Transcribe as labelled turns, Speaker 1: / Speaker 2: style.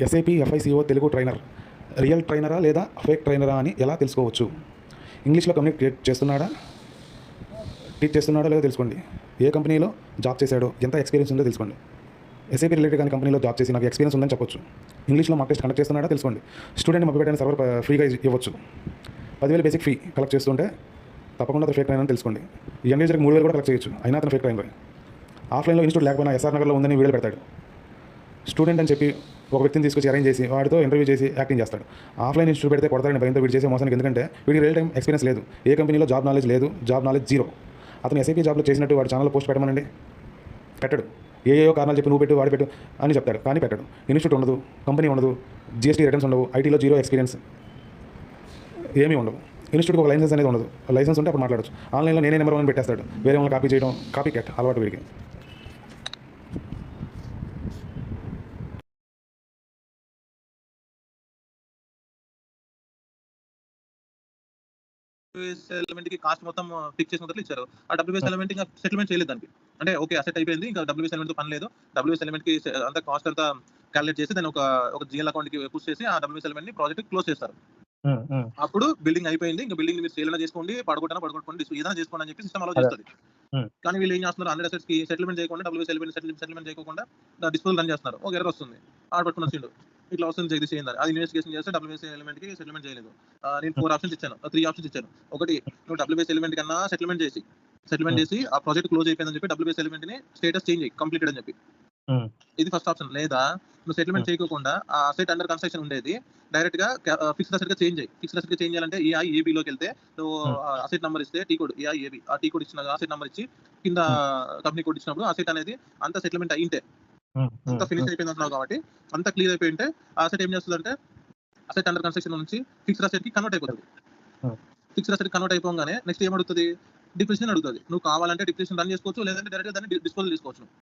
Speaker 1: SAP FICO Telugu trainer real ట్రైనరా లేదా fake ట్రైనరా అని ఎలా తెలుసుకోవచ్చు? ఇంగ్లీష్లో కమ్యూనికేట్ చేస్తున్నాడా? టీచ్ చేస్తున్నాడో లేదో తెలుసుకోండి. ఏ కంపెనీలో జాబ్ చేశాడో? ఎంత ఎక్స్పీరియన్స్ ఉందో తెలుసుకోండి. ఎస్ఐపి రిలేటెడ్ కానీ కంపెనీలో జాబ్ చేసి నాకు ఎక్స్పీరియన్స్ ఉందని చెప్పొచ్చు. ఇంగ్లీష్లో మాకు టెస్ట్ కండక్ట్ చేస్తున్నాడా తెలుసుకోండి. స్టూడెంట్ మొబైల్ సర్వర్ ఫ్రీగా ఇవ్వచ్చు. పదివేలు బేసిక్ ఫీ కలెక్ట్ చేస్తుంటే తప్పకుండా అతను ఫేక్ ట్రైనర్ అని తెలుసుకోండి. ఈ యంగ్ మూడు వేలు కూడా కలెక్ట్ చేయొచ్చు. అయినా అతను ఫేక్ ట్రైనర్ ఆఫ్లైన్లో ఇన్స్టిట్యూట్ లేకపోయినా ఎస్ఆర్ నగర్లో ఉందని వీడియో పెడతాడు. స్టూడెంట్ అని చెప్పి ఒక వ్యక్తిని తీసుకొచ్చి అరేంజ్ చేసి వాడితో ఇంటర్వ్యూ చేసి యాక్టింగ్ చేస్తాడు. ఆఫ్లైన్ ఇన్స్టిట్యూట్ పెడితే కొడతారని భయంతో వీడు చేసే మోసానికి ఎందుకంటే వీడికి రియల్ టైం ఎక్స్పీరియన్స్ లేదు. ఏ కంపెనీలో జాబ్ నాలెడ్జ్ లేదు జాబ్ నాలెడ్జ్ జీరో అతను ఎస్ఐపీ జాబ్లో చేసినట్టు వాడు ఛానల్ పోస్ట్ పెట్టమనండి. పెట్టడు. ఏ ఏ కారణాలు చెప్పి నువ్వు పెట్టు వాడు పెట్టు అని చెప్తాడు. కానీ పెట్టడు. ఇన్స్టిట్యూట్ ఉండదు కంపెనీ ఉండదు జిఎస్టీ రిటర్న్స్ ఉండవు ఐటీలో జీరో ఎక్స్పీరియన్స్ ఏమీ ఉండవు. ఇన్స్టిట్యూట్కి ఒక లైసెన్స్ అనేది ఉండదు. లైసెన్స్ ఉంటే అప్పుడు మాట్లాడచ్చు. ఆన్లైన్లో నేనే నెంబర్ వన్ పెట్టేస్తాడు. వేరే వాళ్ళని కాపీ చేయడం కాపీ కట్ అలవాటు వీడికి.
Speaker 2: డబ్ల్యూఎస్ ఎలిమెంట్కి కాస్ట్ మొత్తం ఫిక్స్ చేసిన ఇచ్చారు. ఆ డబ్ల్యూఎస్ ఎలిమెంట్ ఇంకా సెటిల్మెంట్ చేయలేదు దానికి. అంటే ఓకే అసెట్ అయిపోయింది ఇంకా డబ్ల్యూఎస్ ఎలిమెంట్ పని లేదు. డబ్ల్యూఎస్ ఎలిమెంట్కి అంతా కాస్ట్ అంతా క్యాలిక్యులేట్ చేసి దాన్ని ఒక ఒక జిఎల్ అకౌంట్కి పుష్ చేసి ఆ డబ్ల్యూఎస్ ఎలిమెంట్ని ప్రాజెక్ట్ క్లోజ్ చేస్తారు. అప్పుడు బిల్డింగ్ అయిపోయింది ఇంకా బిల్డింగ్ మీరు సేల్ చేసుకోండి పడగొట్టనా పడగొట్టుకోండి ఏదైనా చేసుకోండి అని చెప్పి సిస్టమ్ అలో చేస్తుంది. కానీ వీళ్ళు ఏం చేస్తున్నారు హండ్రెడ్ అసెట్స్కి సెటిల్మెంట్ చేయకుండా డబ్ల్యూఎస్ ఎలిమెంట్ సెటిల్మెంట్ చేయకుండా డిస్పోజల్ రన్ చేస్తున్నారు. ఒక ఎర్ర వస్తుంది. ఆడ పట్టుకుని వచ్చిండు ఇట్లా వస్తుంది జగదీష్ చేయండి అది ఇన్వెస్టిగేషన్ చేస్తే డబ్ల్యూఎస్ ఎలిమెంట్కి సెటిల్మెంట్ చేయలేదు. నేను ఫోర్ ఆప్షన్స్ ఇచ్చాను. త్రీ ఆప్షన్స్ ఇచ్చాను. ఒకటి నువ్వు డబ్ల్యూఎస్ ఎలిమెంట్ కన్నా సెటిల్మెంట్ చేసి సెటిల్మెంట్
Speaker 3: Hmm.
Speaker 2: చేసి ఆ ప్రాజెక్ట్ క్లోజ్ అయిపోయిందని చెప్పి డబ్ల్యూఎస్ ఎలిమెంట్ని స్టేటస్ చేంజ్ అయ్యి కంప్లీటెడ్ అని చెప్పి.
Speaker 3: Hmm.
Speaker 2: ఇది ఫస్ట్ ఆప్షన్ లేదా నువ్వు సెటిల్మెంట్
Speaker 3: Hmm.
Speaker 2: చేయకోకుండా ఆ అసెట్ అండర్ కన్స్ట్రక్షన్ ఉండేది డైరెక్ట్గా ఫిక్స్డ్ అసెట్గా చేంజ్ అయ్యి ఫిక్స్డ్ అసెట్గా చేంజ్ చేయాలంటే ఈ ఐ ఏబీలోకి వెళ్తే నువ్వు. అసెట్ నెంబర్ ఇస్తే టీ కోడ్ ఏఐ ఏబి ఆ టీ కోడ్ ఇచ్చిన అసెట్ నెంబర్ ఇచ్చి కింద కంపెనీ కోడ్ ఇచ్చినప్పుడు అసెట్ అనేది అంత సెటిల్మెంట్ అయింటే అంత ఫినిష్ అయిపోయింది అంటున్నావు కాబట్టి అంత క్లియర్ అయిపోయి ఉంటే ఆ అసెట్ ఏం చేస్తుంది అంటే అసెట్ అండర్ కన్స్ట్రక్షన్ నుంచి ఫిక్స్డ్ అసెట్కి కన్వర్ట్ అయిపోతుంది. ఫిక్స్డ్ అసెట్ కన్వర్ట్ అయిపోగానే నెక్స్ట్ ఏమడుగుతుంది డిప్రెషన్ అడుగుతుంది. నువ్వు కావాలంటే డిప్రెషన్ రన్ చేసుకోవచ్చు లేదంటే డైరెక్ట్ దాన్ని డిస్పోజల్ చేసుకోవచ్చు.